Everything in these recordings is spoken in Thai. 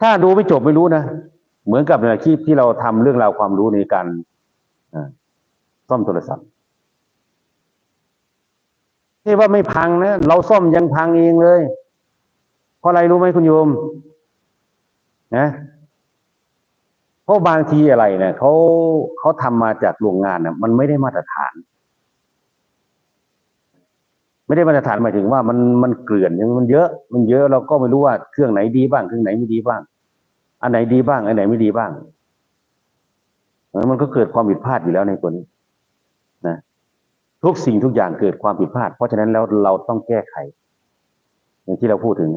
ถ้าดูไม่จบไม่รู้นะ เหมือนกับในอาชีพที่เราทำเรื่องราวความรู้ในการซ่อมโทรศัพท์ที่ว่าไม่พังนะ เราซ่อมยังพังเองเลย เพราะอะไรรู้ไหมคุณโยม นะเพราะบางทีอะไรเนี่ยเขาเขาทำมาจากโรงงานน่ะมันไม่ได้มาตรฐาน ไม่ได้มาตรฐานหมายถึงว่ามันมันเกลื่อนยังมันเยอะ มันเยอะเราก็ไม่รู้ว่าเครื่องไหนดีบ้างเครื่องไหนไม่ดีบ้าง อันไหนดีบ้าง อันไหนไม่ดีบ้างเออมันก็เกิดความผิดพลาดอยู่แล้วในตัวนี้นะทุกสิ่งทุกอย่างเกิดความผิดพลาด เพราะฉะนั้นแล้วเราต้องแก้ไข อย่างที่เราพูดถึง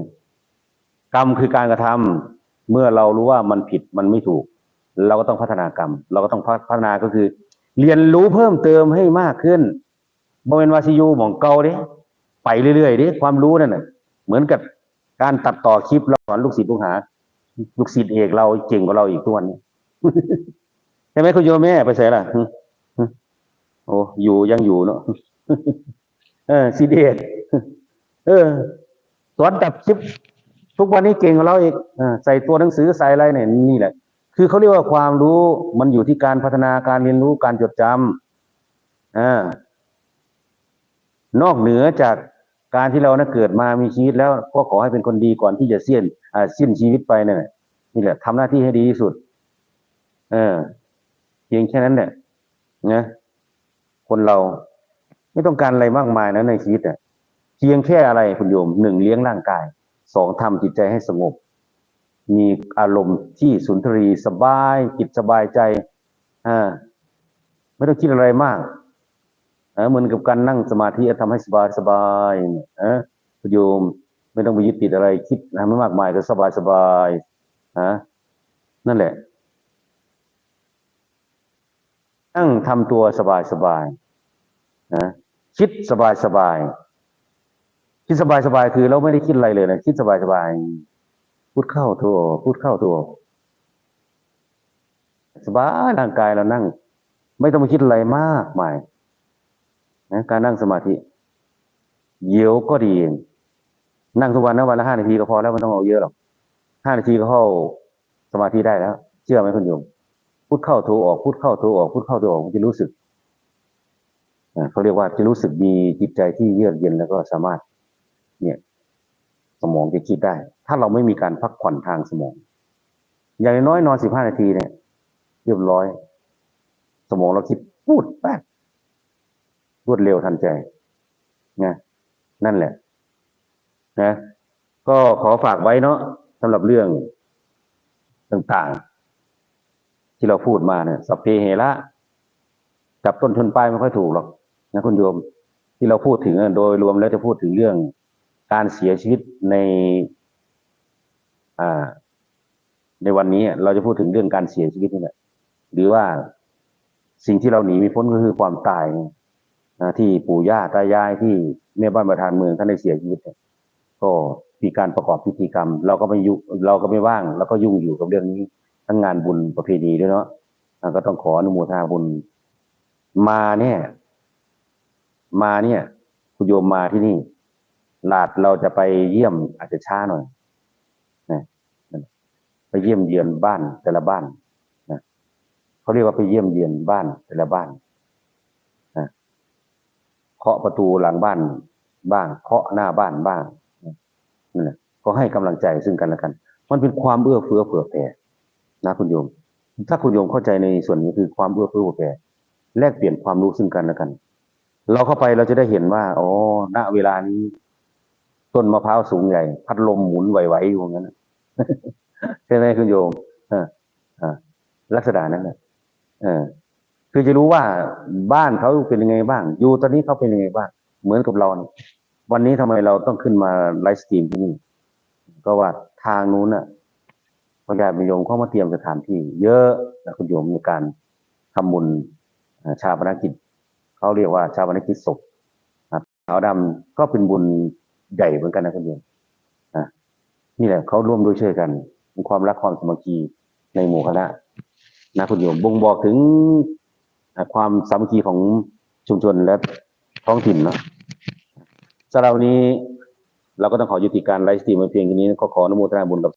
กรรมคือการกระทำเมื่อเรารู้ว่ามันผิดมันไม่ถูก เราก็ต้องพัฒนากรรม เราก็ต้องพัฒนาก็คือ เรียนรู้เพิ่มเติมให้มากขึ้นโมเมนวาซิยูหมองเกาเด้ ไปเรื่อยๆดิความรู้นั่นน่ะเหมือนกับการตัดต่อคลิปเราสอนลูกศิษย์ลูกหา ลูกศิษย์เอกเราเก่งกว่าเราอีกทุกวันนี้ใช่ไหมคุณโยมแม่ไปเสียล่ะโอ้อยู่ยังอยู่เนาะเออศิษย์เอกเออสอนตัดคลิป ทุกวันนี้เก่งกว่าเราอีกอใส่ตัวหนังสือใส่อะไรเนี่ยนี่แหละคือเขาเรียกว่าความรู้มันอยู่ที่การพัฒนาการเรียนรู้การจดจำอ่านอกเหนือจาก การที่เรานะเกิดมามีชีวิตแล้วก็ขอให้เป็นคนดีก่อนที่จะเสี้ยนอ่าสิ้นชีวิตไปเนี่ยนี่แหละทำหน้าที่ให้ดีที่สุด เออเพียงแค่นั้นเนี่ยนะคนเราไม่ต้องการอะไรมากมายนะในชีวิตอะเพียงแค่อะไรคุณโยมหนึ่งเลี้ยงร่างกายสองทำจิตใจให้สงบ มีอารมณ์ที่สุนทรีสบายจิตสบายใจอ่าไม่ต้องคิดอะไรมาก เออเหมือนกับการนั่งสมาธิทำให้สบายสบายเนี่ยเออคุณโยมไม่ต้องไปยึดติดอะไรคิดทำให้มากมายก็สบายสบายฮะนั่นแหละนั่งทำตัวสบายสบายนะคิดสบายสบายคิดสบายสบายคือเราไม่ได้คิดอะไรเลยนะคิดสบายสบายพูดเข้าตัวพูดเข้าตัวสบายร่างกายเรานั่ง ไม่ต้องไปคิดอะไรมากมาย นะการนั่งสมาธิเดี๋ยวก็ดี นั่งทุกวันนะวันละห้านาทีก็พอแล้วไม่ต้องเอาเยอะหรอกห้านาทีก็เข้าสมาธิได้แล้ว เชื่อไหมคุณโยมพูดเข้าโทรออกพูดเข้าโทรออกพูดเข้าโทรออกมันจะรู้สึกเขาเรียกว่าจะรู้สึกมีจิตใจที่เยือกเย็นแล้วก็สามารถ เนี่ย สมองจะคิดได้ ถ้าเราไม่มีการพักผ่อนทางสมอง อย่างน้อยนอนสิบห้านาทีเนี่ย เรียบร้อย สมองเราคิดพูดแป๊บ รวดเร็วทันใจนะนั่นแหละ นะ ก็ขอฝากไว้เนาะสำหรับเรื่องต่างๆ ที่เราพูดมาเนี่ยสัพเพเหระจับต้นชนปลายไม่ค่อยถูกหรอกนะคุณโยมที่เราพูดถึงโดยรวมแล้วจะพูดถึงเรื่องการเสียชีวิตในอ่า ในวันนี้เราจะพูดถึงเรื่องการเสียชีวิตนี่แหละหรือว่าสิ่งที่เราหนีไม่พ้นก็คือความตาย นะที่ปู่ย่าตายายที่แม่บ้านประธานเมืองท่านได้เสียชีวิตเนี่ยก็มีการประกอบพิธีกรรม เราก็ไม่ยุเราก็ไม่ว่างเราก็ยุ่งอยู่กับเรื่องนี้ทั้งงานบุญประเพณีด้วยเนาะก็ต้องขออนุโมทนาบุญ มาเนี่ย มาเนี่ย คุณโยมมาที่นี่ลาดเราจะไปเยี่ยมอาจจะช้าหน่อยนะไปเยี่ยมเยือนบ้านแต่ละบ้านนะเขาเรียกว่าไปเยี่ยมเยือนบ้านแต่ละบ้าน เคาะประตูหลังบ้านบ้าง เคาะหน้าบ้านบ้างนั่นแหละก็ให้กำลังใจซึ่งกันและกัน มันเป็นความเอื้อเฟื้อเผื่อแผ่นะคุณโยม ถ้าคุณโยมเข้าใจในส่วนนี้คือความเอื้อเฟื้อเผื่อแผ่แลกเปลี่ยนความรู้ซึ่งกันและกัน เราเข้าไปเราจะได้เห็นว่าอ๋อณเวลานี้ต้นมะพร้าวสูงใหญ่ พัดลมหมุนไหวๆอยู่อย่างนั้นใช่ไหมคุณโยมอ่าอ่าลักษณะนั้นแหละเออ คือจะรู้ว่าบ้านเขาเป็นยังไงบ้าง อยู่ตอนนี้เขาเป็นยังไงบ้าง เหมือนกับเราเนี่ยวันนี้ทำไมเราต้องขึ้นมาไลฟ์สตรีมที่นี่ก็ว่าทางนู้นน่ะพระญาติโยมเข้ามาเตรียมสถานที่ เยอะนะคุณโยมในการทำบุญอ่าชาปนกิจเขาเรียกว่าชาปนกิจศพครับขาวดำก็เป็นบุญใหญ่เหมือนกันนะคุณโยมนี่แหละเขาร่วมด้วยช่วยกันมีความรักความสามัคคีในหมู่คณะนะคุณโยมบ่งบอกถึง ความสามัคคีของชุมชนและท้องถิ่นเนาะสำหรับวันนี้เราก็ต้องขอยุติการไลฟ์สตรีมเพียงแค่นี้ก็ขออนุโมทนาบุญกับ